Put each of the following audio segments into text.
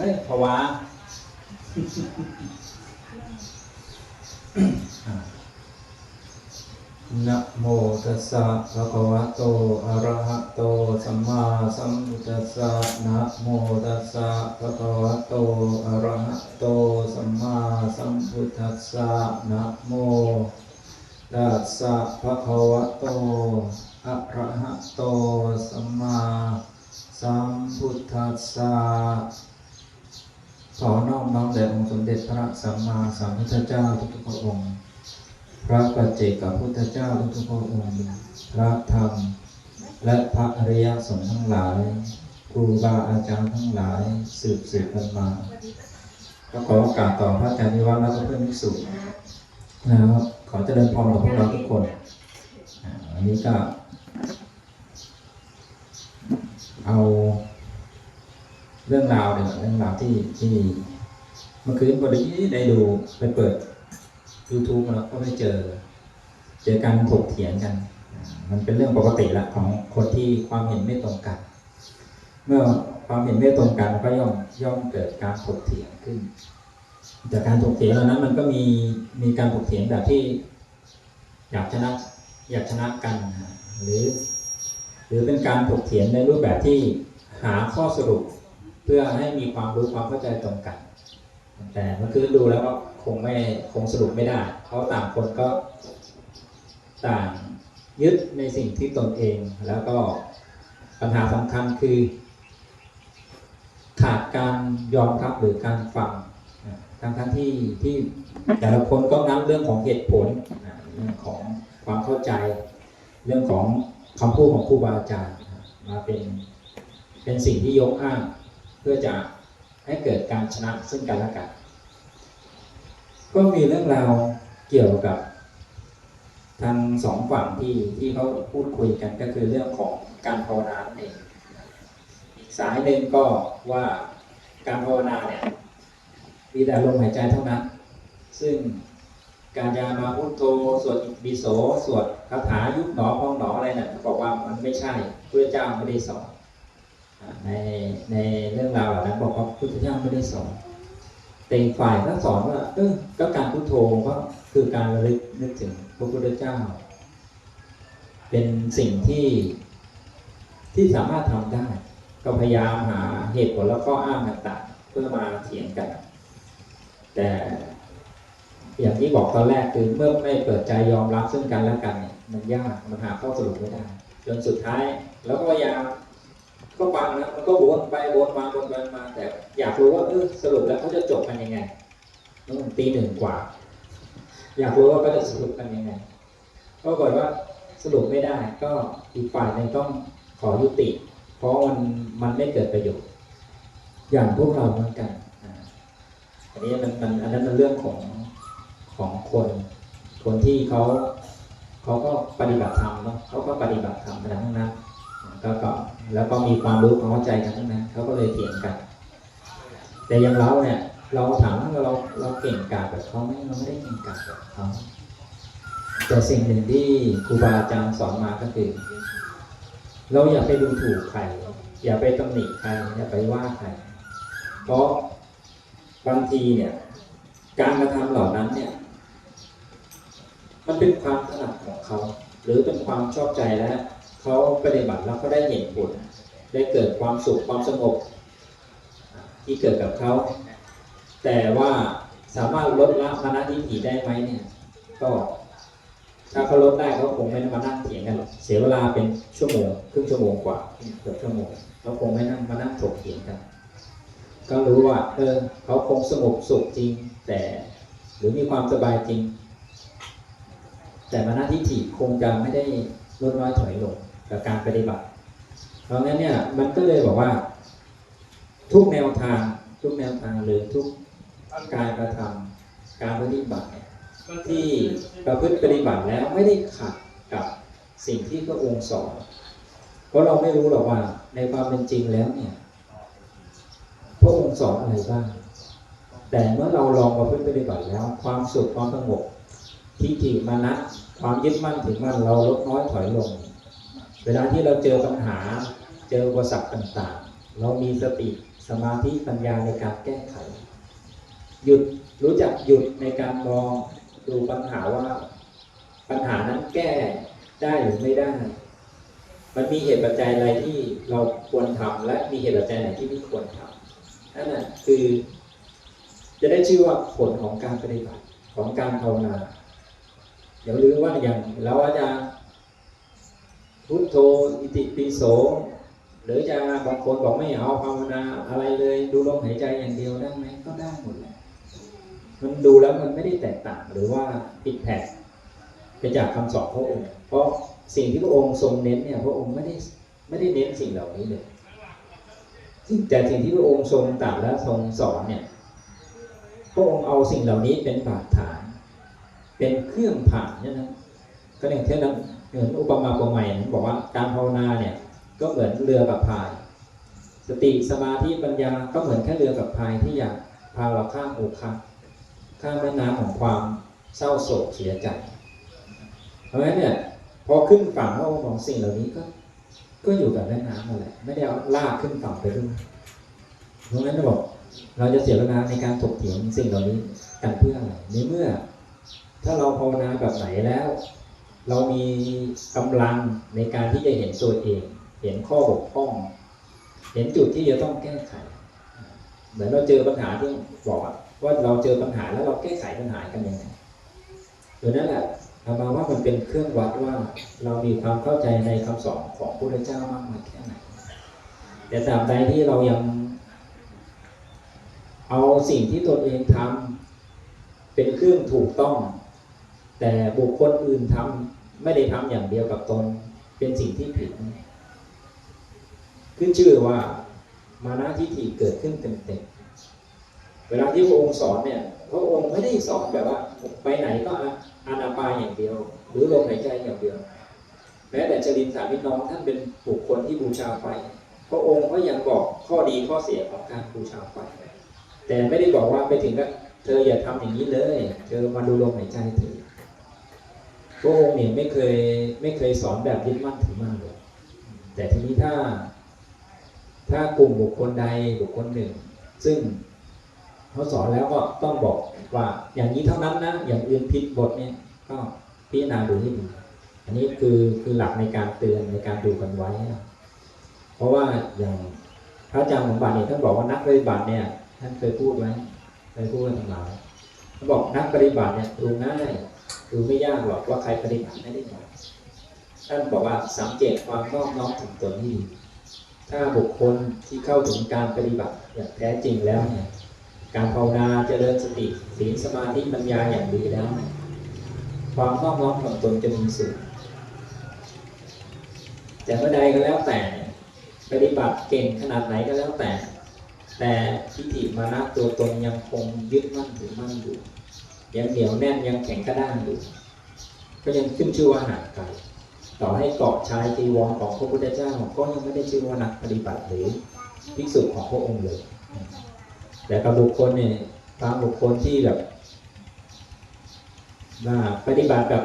เฮ้ยภาวะนะโมตัสสะภะคะวะโต อะระหะโต สัมมาสัมพุทธัสสะนะโมตัสสะภะคะวะโต อะระหะโต สัมมาสัมพุทธัสสะนะโมตัสสะภะคะวะโต อะระหะโต สัมมาสัมพุทธัสสะ ขอนอมน้อมแด่องค์สมเด็จพระสัมมาสัมพุทธเจ้าทุกพระองค์ พระปัจเจกพุทธเจ้าทุกพระองค์ พระธรรม และพระอริยสงฆ์ทั้งหลาย ครูบาอาจารย์ทั้งหลายสืบสืบกันมา ก็ขอโอกาสต่อพระอาจารย์นิวัฒน์และเพื่อนมิสุนะครับขอเจริญพรกับพวกเราทุกคนอันนี้ก็เอา เรื่องราวเนี่ยเรื่องราวที่ที่เมื่อคืนพอดีได้ดูไปเปิด YouTube มาแล้วก็ไม่เจอ เจอการถกเถียงกัน มันเป็นเรื่องปกติละของคนที่ความเห็นไม่ตรงกัน เมื่อความเห็นไม่ตรงกันก็ย่อมย่อมเกิดการถกเถียงขึ้น จากการถกเถียงเหล่านั้นมันก็มีมีการถกเถียงแบบที่ อยากชนะอยากชนะกันหรือ หรือเป็นการถกเถียงในรูปแบบที่หาข้อสรุป พื่อให้มีความรู้ความเข้าใจตรงกัน แต่เมื่อคืนดูแล้วก็คงไม่คงสรุปไม่ได้เพราะต่างคนก็ต่างยึดในสิ่งที่ตนเอง แล้วก็ปัญหาสำคัญคือ ขาดการยอมรับหรือการฟังทั้งทั้งที่ที่แต่ละคนก็นับเรื่องของเหตุผลเรื่องของความเข้าใจ เรื่องของคำพูดของครูบาอาจารย์มาเป็นเป็นสิ่งที่ยกอ้าง พื่อจะให้เกิดการชนะซึ่งกันและกัน ก็มีเรื่องราวเกี่ยวกับทางสองฝั่งที่ที่เขาพูดคุยกันก็คือเรื่องของการภาวนานั่นเองสายหนึ่งก็ว่าการภาวนาเนี่ยมีแต่ลมหายใจเท่านั้น ซึ่งการจะมาพุทโธสวดอิโสสวดคาถายุบหนอพองหนออะไรน่ะบอกว่ามันไม่ใช่พระเจ้าไม่ได้สอน ในในเรื่องราวเหล่านั้นบอกว่าพุทธเจ้าไม่ได้สอนแต่อีกฝ่ายก็สอนว่าเออก็การพุทโธก็คือการระลึกนึกถึงพระพุทธเจ้า เป็นสิ่งที่ที่สามารถทำได้ ก็พยายามหาเหตุผลและข้ออ้างต่างๆเพื่อมาเถียงกัน แต่อย่างที่บอกตอนแรกคือเมื่อไม่เปิดใจยอมรับซึ่งกันและกันเนี่ยมันยากมันหาข้อสรุปไม่ได้ จนสุดท้ายแล้วก็พยายาม ก็ฟังนะมันก็วนไปวนมาวนไปมาแต่ อยากรู้ว่าเออสรุปแล้วเขาจะจบกันยังไงตีหนึ่งกว่า อยากรู้ว่าเขาจะสรุปกันยังไงก็บอกว่าสรุปไม่ได้ก็อีกฝ่ายหนึ่งต้องขอยุติ เพราะมันมันไม่เกิดประโยชน์ อย่างพวกเราเหมือนกันอันนี้มันมันอันนั้นมันเรื่องของของคน คนที่เขาเขาก็ปฏิบัติธรรมเนาะเขาก็ปฏิบัติธรรมกันทั้งนั้นก็ก็ แล้วก็มีความรู้ความเข้าใจกันทั้งนั้นเขาก็เลยเถียงกัน แต่อย่างเราเนี่ย เราถามว่าเราเราเก่งกาจแบบเขาไหมเราไม่ได้เก่งกาจแบบเขาแต่สิ่งหนึ่งที่ครูบาอาจารย์สอนมาก็คือ เราอย่าไปดูถูกใคร อย่าไปตำหนิใครอย่าไปว่าใครเพราะบางทีเนี่ย การกระทำเหล่านั้นเนี่ย มันเป็นความถนัดของเขา หรือเป็นความชอบใจและ เขาปฏิบัติแล้วเขาได้เห็นผลได้เกิดความสุขความสงบที่เกิดกับเขา แต่ว่าสามารถลดละมานะทิฏฐิได้ไหมเนี่ย ก็ถ้าเขาลดได้เขาคงไม่มานั่งเถียงกันหรอกเสียเวลาเป็นชั่วโมงครึ่งชั่วโมงกว่าเกือบชั่วโมงเขาคงไม่นั่งมานั่งถกเถียงกันก็รู้ว่าเออเขาคงสงบสุขจริง แต่หรือมีความสบายจริง แต่มานาทิฏฐิคงจะไม่ได้ลดน้อยถอยลง กับการปฏิบัติ เพราะงั้นเนี่ยมันก็เลยบอกว่า ทุกแนวทาง ทุกแนวทางหรือทุกการกระทำการปฏิบัติเนี่ยที่ประพฤติปฏิบัติแล้วไม่ได้ขัดกับสิ่งที่พระองค์สอนเพราะเราไม่รู้หรอกว่า ในความเป็นจริงแล้วเนี่ยพระองค์สอนอะไรบ้าง แต่เมื่อเราลองประพฤติปฏิบัติแล้ว ความสุขความสงบทิฏฐิมานะความยึดมั่นถือมั่นเราลดน้อยถอยลง เวลาที่เราเจอปัญหาเจออุปสรรคต่างๆ เรามีสติสมาธิปัญญาในการแก้ไข หยุดรู้จักหยุดในการมองดูปัญหาว่าปัญหานั้นแก้ได้หรือไม่ได้ มันมีเหตุปัจจัยอะไรที่เราควรทำและมีเหตุปัจจัยไหนที่ไม่ควรทำนั่นแหละคือ จะได้ชื่อว่าผลของการปฏิบัติของการภาวนา เดี๋ยวลืมว่าอย่างเราอาจจะ พุทโธอิติปิโสหรือจะบางคนบอกไม่เอาภาวนาอะไรเลยดูลมหายใจอย่างเดียวได้ไหมก็ได้หมดแหละมันดูแล้วมันไม่ได้แตกต่างหรือว่าผิดแผกไปจากคำสอนพระองค์ เพราะสิ่งที่พระองค์ทรงเน้นเนี่ยพระองค์ไม่ได้ไม่ได้เน้นสิ่งเหล่านี้เลยแต่สิ่งที่พระองค์ทรงตรัสและทรงสอนเนี่ยพระองค์เอาสิ่งเหล่านี้เป็นบาดฐาน เป็นเครื่องผ่านนี่นะก็อย่างเช่นนั้น เหมือนอุปมาอุปไมยบอกว่าการภาวนาเนี่ยก็เหมือนเรือกับพาย สติสมาธิปัญญาก็เหมือนแค่เรือกับพายที่อยากพาเราข้ามโอคะข้ามแม่น้ำของความเศร้าโศกเสียใจ เพราะฉะนั้นเนี่ยพอขึ้นฝั่งพระองของสิ่งเหล่านี้ก็ ก็อยู่กับแม่น้ำนั่นแหละไม่ได้เอาลากขึ้นฝั่งไปด้วยเพราะฉะนั้นเราบอกเราจะเสียเวลาในการถกเถียงสิ่งเหล่านี้กันเพื่ออะไรในเมื่อ ถ้าเราภาวนาแบบไหนแล้ว เรามีกำลังในการที่จะเห็นตัวเอง เห็นข้อบกพร่อง เห็นจุดที่จะต้องแก้ไข เหมือนเราเจอปัญหาที่บอกว่าเราเจอปัญหาแล้วเราแก้ไขปัญหากันยังไงดังนั้นแหละเอามาว่ามันเป็นเครื่องวัดว่าเรามีความเข้าใจในคำสอนของพระพุทธเจ้ามากน้อยแค่ไหน แต่ตราบใดที่เรายัง เอาสิ่งที่ตนเองทำเป็นเครื่องถูกต้อง แต่บุคคลอื่นทำ ไม่ได้ทำอย่างเดียวกับตนเป็นสิ่งที่ผิด ขึ้นชื่อว่ามานะทิฏฐิเกิดขึ้นเต็มๆเวลาที่พระองค์สอนเนี่ยพระองค์ไม่ได้สอนแบบว่าไปไหนก็อานาปายอย่างเดียว หรือลมหายใจอย่างเดียวแม้แต่จรินสามิตรน้องท่านเป็นบุคคลที่บูชาไฟพระองค์ก็ยังบอกข้อดีข้อเสียของการบูชาไฟแต่ไม่ได้บอกว่าไปถึงก็เธออย่าทำอย่างนี้เลย เธอมาดูลมหายใจเถอะ พระองค์เนี่ยไม่เคยไม่เคยสอนแบบยึดมั่นถือมั่นเลยแต่ทีนี้ถ้า ถ้ากลุ่มบุคคลใดบุคคลหนึ่ง ซึ่งเขาสอนแล้วก็ต้องบอกว่าอย่างนี้เท่านั้นนะอย่างอื่นผิดบทเนี่ยก็พิจารณาดูให้ดีอันนี้คือคือหลักในการเตือนในการดูกันไว้นะเพราะว่าอย่างพระอาจารย์ของบาทเนี่ยท่านบอกว่านักปฏิบัติเนี่ยท่านเคยพูดไว้เคยพูดกันทั้งหลายท่านบอกนักปฏิบัติเนี่ยดูง่าย ดูไม่ยากหรอกว่าใครปฏิบัติไม่ได้หมดท่านบอกว่าสังเกตความนอบน้อมถึงตนที่ถ้าบุคคลที่เข้าถึงการปฏิบัติอย่างแท้จริงแล้วเนี่ยการภาวนาเจริญสติศีลสมาธิปัญญาอย่างดีแล้วเนี่ยความนอบน้อมถ่อมตนจะมีสูงแต่เมื่อใดก็แล้วแต่เนี่ยปฏิบัติเก่งขนาดไหนก็แล้วแต่ แต่ทิฏฐิมานะตัวตนยังคงยึดมั่นถือมั่นอยู่ ยังเหนียวแน่นยังแข็งกระด้างอยู่ ก็ยังขึ้นชื่อว่าห่างไกลต่อให้เกาะชายจีวรของพระพุทธเจ้าก็ยังไม่ได้ชื่อว่านักปฏิบัติหรือภิกษุของพระองค์เลย แต่กับบุคคลเนี่ยบางบุคคลที่แบบว่าปฏิบัติแบบ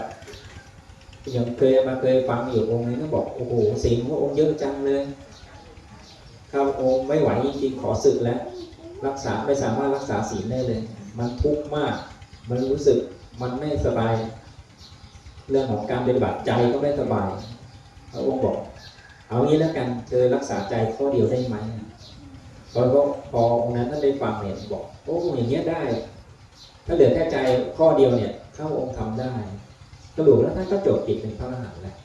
ยังเคยมาเคยฟังอยู่องค์นี้ก็บอกโอ้โหศีลพระองค์เยอะจังเลยข้าองค์ไม่ไหวจริงๆขอสึกแล้ว รักษาไม่สามารถรักษาศีลได้เลย มันทุกข์มาก มันรู้สึกมันไม่สบาย เรื่องของการปฏิบัติใจก็ไม่สบายพระองค์บอก เอางี้แล้วกันเธอรักษาใจข้อเดียวได้ไหมพอพอองค์นั้นท่านได้ฟังเนี่ยบอกโอ้อย่างเงี้ยได้ ถ้าเหลือแค่ใจข้อเดียวเนี่ยข้าองค์ทำได้กระดูกแล้วท่านก็จบกิจเป็นพระอรหันต์แล้ว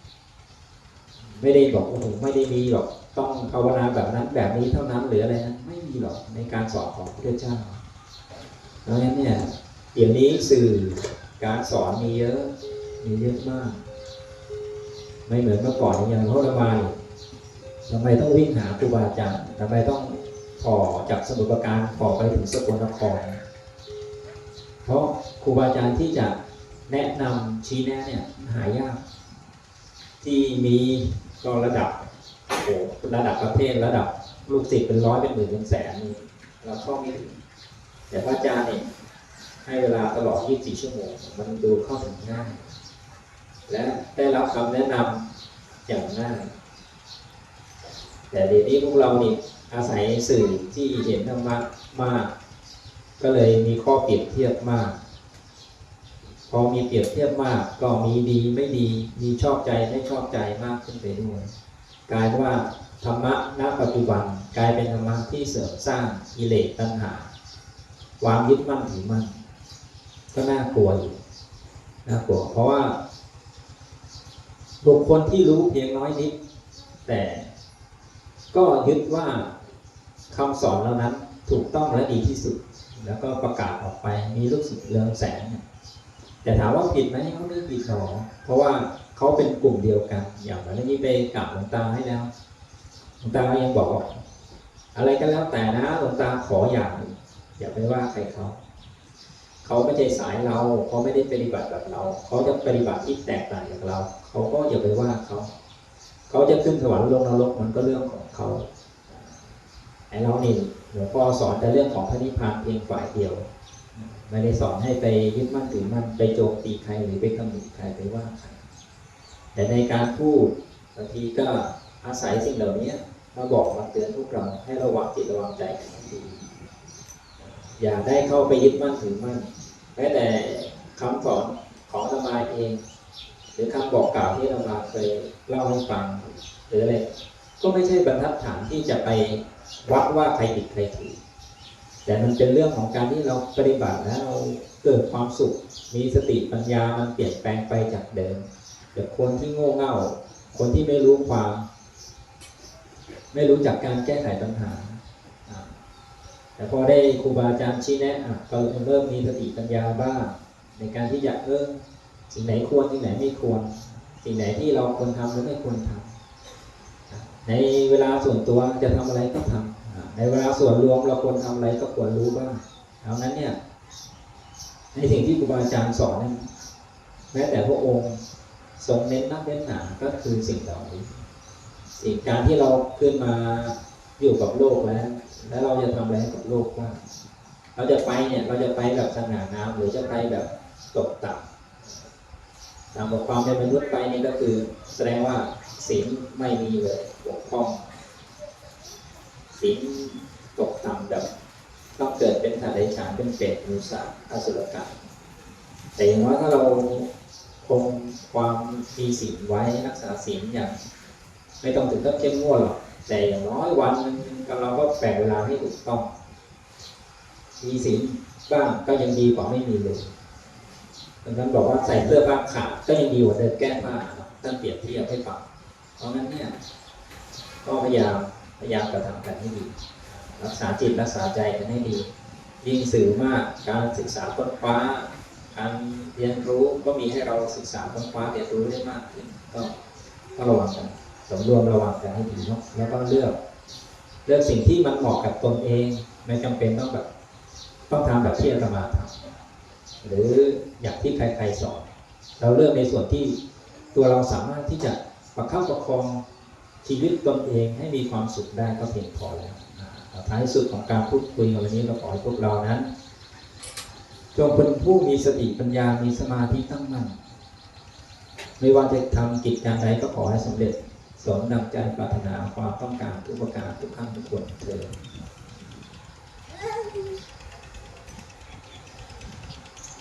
ไม่ได้บอกโอ้โหไม่ได้มีหรอกต้องภาวนาแบบนั้นแบบนี้เท่านั้นหรืออะไรนะไม่มีหรอกในการสอนของพระพุทธเจ้าเพราะฉะนั้นเนี่ย เดี๋ยวนี้สื่อการสอนมีเยอะ มีเยอะมาก ไม่เหมือนเมื่อก่อนอย่างพระธรรมานี่ทำไมต้องวิ่งหาครูบาอาจารย์ทำไมต้องขอจากสมุทรปราการขอไปถึงสกลนคร เพราะครูบาอาจารย์ที่จะแนะนำชี้แนะเนี่ยหายาก ที่มีก็ระดับโอ้ระดับประเทศระดับลูกศิษย์เป็นร้อยเป็นหมื่นเป็นแสนเราเข้าไม่ถึงแต่พระอาจารย์เนี่ย ให้เวลาตลอด 24 ชั่วโมง มันดูเข้าถึงง่าย และได้รับคำแนะนำอย่างง่าย แต่เดี๋ยวนี้พวกเรานี่อาศัยสื่อที่เห็นธรรมะมาก ก็เลยมีข้อเปรียบเทียบมาก พอมีเปรียบเทียบมาก ก็มีดีไม่ดี มีชอบใจไม่ชอบใจมากขึ้นไปด้วยกลายเป็นว่าธรรมะณปัจจุบันกลายเป็นธรรมะที่เสริมสร้างกิเลสตัณหา ความยึดมั่นถือมั่น ก็น่ากลัวอยู่น่ากลัวเพราะว่าบุคคลที่รู้เพียงน้อยนิด แต่ก็ยึดว่าคำสอนเหล่านั้นถูกต้องและดีที่สุด แล้วก็ประกาศออกไปมีลูกศิษย์เรืองแสง แต่ถามว่าผิดไหมเขาไม่ผิดหรอกเพราะว่าเขาเป็นกลุ่มเดียวกัน อย่างวันนี้ไปกราบหลวงตาให้แล้วหลวงตายังบอก อะไรก็แล้วแต่นะหลวงตาขออย่าง อย่าไปว่าใครเขา เขาไม่ใช่สายเราเขาไม่ได้ปฏิบัติแบบเรา เขาจะปฏิบัติที่แตกต่างจากเรา เขาก็อย่าไปว่าเขา เขาจะขึ้นสวรรค์ลงนรกมันก็เรื่องของเขาไอ้เรานี่หลวงพ่อสอนแต่เรื่องของพระนิพพานเพียงฝ่ายเดียวไม่ได้สอนให้ไปยึดมั่นถือมั่นไปโจมตีใครหรือไปตำหนิใครไปว่าใครแต่ในการพูดบางทีก็อาศัยสิ่งเหล่านี้มาบอกมาเตือนพวกเราให้ระวังจิตระวังใจกันดี อย่าได้เข้าไปยึดมั่นถือมั่นแม้แต่คำสอนของอาตมาเอง หรือคำบอกกล่าวที่อาตมาเคยเล่าให้ฟังหรืออะไรก็ไม่ใช่บรรทัดฐานที่จะไปวัดว่าใครผิดใครถูกแต่มันเป็นเรื่องของการที่เราปฏิบัติแล้วเราเกิดความสุข มีสติปัญญามันเปลี่ยนแปลงไปจากเดิมจากคนที่โง่เง่า คนที่ไม่รู้ความ ไม่รู้จักการแก้ไขปัญหา แต่พอได้ครูบาอาจารย์ชี้แนะอะก็เริ่มมีสติปัญญาบ้างในการที่จะเออสิ่งไหนควรสิ่งไหนไม่ควร สิ่งไหนที่เราควรทำหรือไม่ควรทำในเวลาส่วนตัวจะทำอะไรก็ทำอ่าในเวลาส่วนรวมเราควรทำอะไรก็ควรรู้บ้างเอานั้นเนี่ย ในสิ่งที่ครูบาอาจารย์สอนนี่ยแม้แต่พระองค์ทรงเน้นนักเน้นหนาก็คือสิ่งเหล่านี้สิ่งการที่เราขึ้นมา อยู่กับโลกแล้ว แล้วเราจะทำอะไรให้กับโลกบ้างเราจะไปเนี่ย เราจะไปแบบสง่างามหรือจะไปแบบตกต่ำตามบทความเป็นมนุษย์ไปนี่ก็คือ แสดงว่าศีลไม่มีเลยบกพร่องศีลตกต่ำแบบต้องเกิดเป็นสัตว์เดรัจฉานเป็นเปรตมูสาอสุรกายแต่อย่างว่าถ้าเราคงความมีศีลไว้รักษาศีลอย่าง ไม่ต้องถึงกับเข้มงวดหรอก แต่อย่างน้อยวันเราก็แบ่งเวลาให้ถูกต้อง มีศีลบ้างก็ยังดีกว่าไม่มีเลยดังนั้นบอกว่าใส่เสื้อผ้าขาดก็ยังดีกว่าเดินแก้ผ้าท่านเปรียบเทียบให้ฟังเพราะงั้นเนี่ยก็พยายามพยายามกระทำกันให้ดี รักษาจิตรักษาใจกันให้ดียิ่งสื่อมากการศึกษาค้นคว้าการเรียนรู้ก็มีให้เราศึกษาค้นคว้าเรียนรู้ได้มากขึ้นก็ก็ระวังกัน สำรวมระวังกันให้ดีเนาะแล้วก็เลือก เลือกสิ่งที่มันเหมาะกับตนเอง ไม่จำเป็นต้องแบบต้องทำแบบที่อาตมาทำหรืออย่างที่ใครๆสอน เราเลือกในส่วนที่ตัวเราสามารถที่จะประคับประคองชีวิตตนเองให้มีความสุขได้ก็เพียงพอแล้วท้ายสุดของการพูดคุยวันนี้เราขอให้พวกเรานั้นจงเป็นผู้มีสติปัญญามีสมาธิตั้งมั่นไม่ว่าจะทำกิจการใดก็ขอให้สำเร็จ สมดังใจปรารถนาความต้องการทุกประการทุกขั้นทุกคนเธอ